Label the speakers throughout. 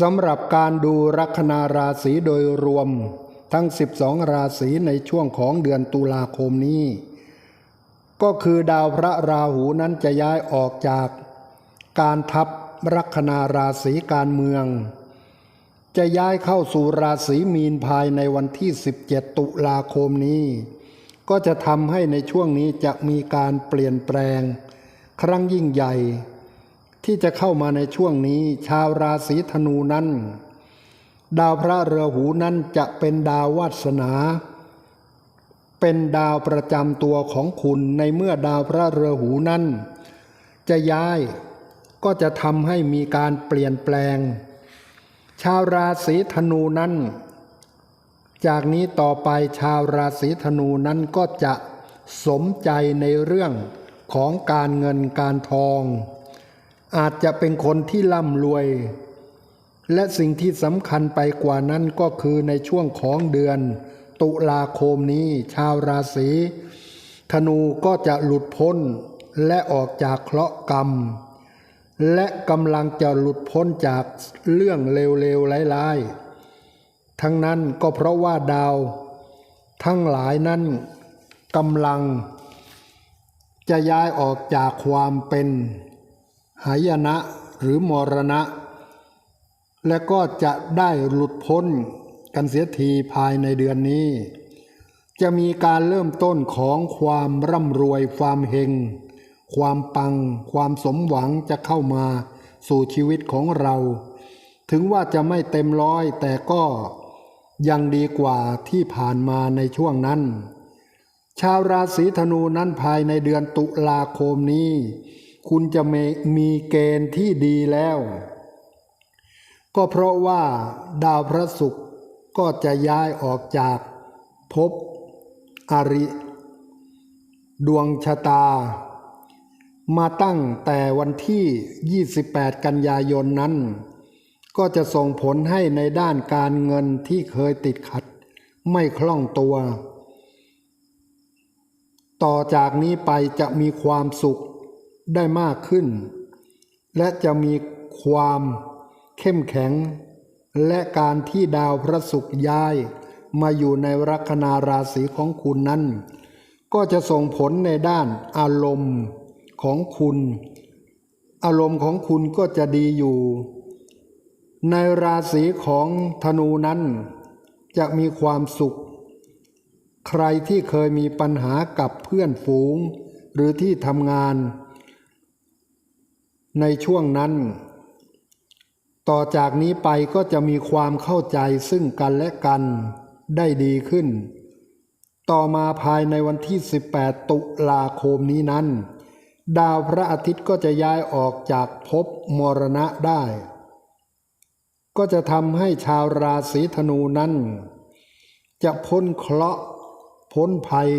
Speaker 1: สำหรับการดูลัคนาราศีโดยรวม ทั้ง 12 ราศีในช่วงของเดือนตุลาคมนี้ ก็คือดาวพระราหูนั้นจะย้ายออกจาก การทับลัคนาราศีการเมือง จะย้ายเข้าสู่ราศีมีนภายในวันที่ 17 ตุลาคมนี้ ก็จะทำให้ในช่วงนี้จะมีการเปลี่ยนแปลง ครั้งยิ่งใหญ่ ที่จะเข้ามาในช่วงนี้ ชาวราศีธนูนั้น ดาวพระเรือหูนั้นจะเป็นดาววาสนา เป็นดาวประจำตัวของคุณในเมื่อดาวพระเรือหูนั้น จะย้ายก็จะทำให้มีการเปลี่ยนแปลง ชาวราศีธนูนั้น จากนี้ต่อไปชาวราศีธนูนั้นก็จะสมใจในเรื่องของการเงินการทอง อาจจะเป็นคนที่ร่ำรวย และสิ่งที่สำคัญไปกว่านั้นก็คือในช่วงของเดือน ตุลาคมนี้ชาวราศีธนูก็จะหลุดพ้นและออกจากเคราะห์กรรม และกำลังจะหลุดพ้นจากเรื่องเลวๆร้ายๆ ทั้งนั้นก็เพราะว่าดาว ทั้งหลายนั้นกำลัง จะย้ายออกจากความเป็น หายนะหรือมรณะ และก็จะได้หลุดพ้นกันเสียทีภายในเดือนนี้ จะมีการเริ่มต้นของความร่ำรวยความเฮงความปัง ความสมหวังจะเข้ามาสู่ชีวิตของเรา ถึงว่าจะไม่เต็มร้อยแต่ก็ยังดีกว่าที่ผ่านมาในช่วงนั้น ชาวราศีธนูนั้นภายในเดือนตุลาคมนี้ คุณจะมีมีเกณฑ์ที่ดีแล้ว ก็เพราะว่าดาวพระศุกร์ก็จะย้ายออกจากภพอริ ดวงชะตา มาตั้งแต่วันที่ 28 กันยายนนั้น ก็จะส่งผลให้ในด้านการเงินที่เคยติดขัด ไม่คล่องตัว ต่อจากนี้ไปจะมีความสุข ได้มากขึ้น และจะมีความเข้มแข็ง และการที่ดาวพระศุกร์ย้าย มาอยู่ในลัคนาราศีของคุณนั้น ก็จะส่งผลในด้านอารมณ์ของคุณ อารมณ์ของคุณก็จะดีอยู่ ในราศีของธนูนั้น จะมีความสุข ใครที่เคยมีปัญหากับเพื่อนฝูง หรือที่ทำงาน ในช่วงนั้น ต่อจากนี้ไปก็จะมีความเข้าใจซึ่งกันและกันได้ดีขึ้น ต่อมาภายในวันที่ 18 ตุลาคมนี้นั้น ดาวพระอาทิตย์ก็จะย้ายออกจากภพมรณะได้ ก็จะทำให้ชาวราศีธนูนั้น จะพ้นเคราะห์พ้นภัย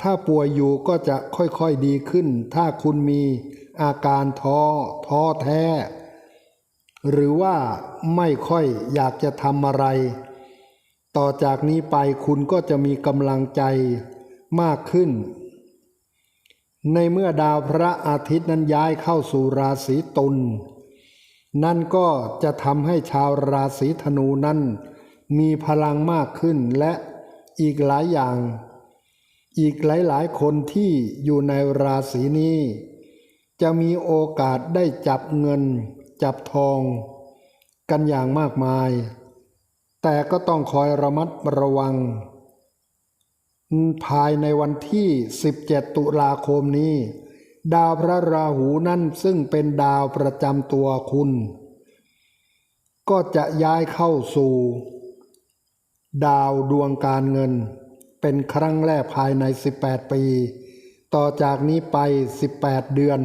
Speaker 1: ถ้าป่วยอยู่ก็จะค่อยๆดีขึ้น ถ้าคุณมีอาการท้อท้อแท้ หรือว่าไม่ค่อยอยากจะทำอะไร ต่อจากนี้ไปคุณก็จะมีกำลังใจมากขึ้น ในเมื่อดาวพระอาทิตย์นั้นย้ายเข้าสู่ราศีตุลนั่นก็จะทำให้ชาวราศีธนูนั้น มีพลังมากขึ้นและอีกหลายอย่าง อีกหลายๆ คนที่อยู่ในราศีนี้ จะมีโอกาสได้จับเงิน จับทอง กันอย่างมากมาย แต่ก็ต้องคอยระมัดระวัง ภายในวันที่ 17 ตุลาคมนี้ ดาวพระราหูนั่นซึ่งเป็นดาวประจำตัวคุณ ก็จะย้ายเข้าสู่ ดาวดวงการเงิน เป็นครั้งแรกภายใน 18 ปี ต่อจากนี้ไป 18 เดือน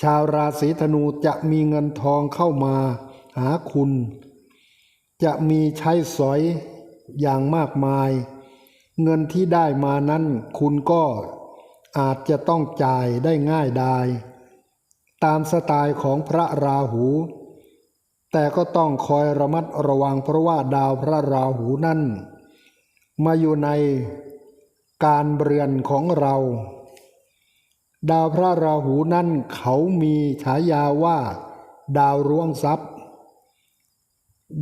Speaker 1: ชาวราศีธนูจะมีเงินทองเข้ามาหาคุณ จะมีใช้สอยอย่างมากมาย เงินที่ได้มานั้นคุณก็อาจจะต้องจ่ายได้ง่ายดายตามสไตล์ของพระราหู แต่ก็ต้องคอยระมัดระวังเพราะว่าดาวพระราหูนั่น มาอยู่ในการเรือนของเรา ดาวพระราหูนั่นเขามีฉายาว่า ดาวร่วงทรัพย์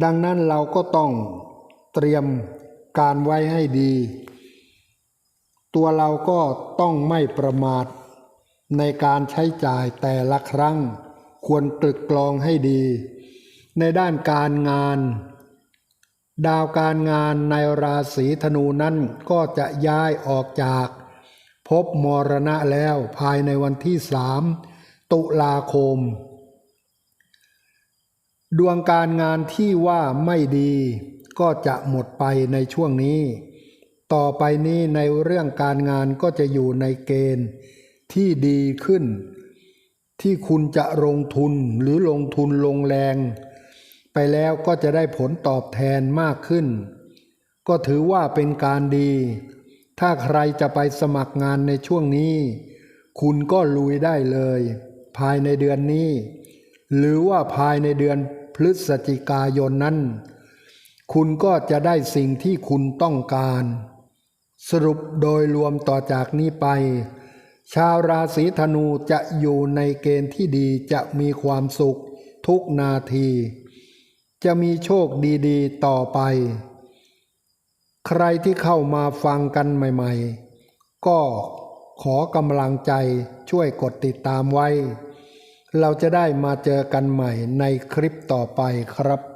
Speaker 1: ดังนั้นเราก็ต้องเตรียมการไว้ให้ดี ตัวเราก็ต้องไม่ประมาท ในการใช้จ่ายแต่ละครั้ง ควรตรึกกลองให้ดี ในด้านการงาน ดาวการงานในราศีธนูนั้นก็จะย้ายออกจากภพมรณะแล้วภายในวันที่สามตุลาคม ดวงการงานที่ว่าไม่ดีก็จะหมดไปในช่วงนี้ ต่อไปนี้ในเรื่องการงานก็จะอยู่ในเกณฑ์ที่ดีขึ้น ที่คุณจะลงทุนหรือลงทุนลงแรง ไปแล้วก็จะได้ผลตอบแทนมากขึ้น ก็ถือว่าเป็นการดี ถ้าใครจะไปสมัครงานในช่วงนี้ คุณก็ลุยได้เลย ภายในเดือนนี้ หรือว่าภายในเดือนพฤศจิกายนนั้น คุณก็จะได้สิ่งที่คุณต้องการ สรุปโดยรวมต่อจากนี้ไป ชาวราศีธนูจะอยู่ในเกณฑ์ที่ดีจะมีความสุขทุกนาที จะมีโชคดีๆ ต่อไป ใครที่เข้ามาฟังกันใหม่ ๆ ก็ขอกำลังใจช่วยกดติดตามไว้ เราจะได้มาเจอกันใหม่ในคลิปต่อไปครับ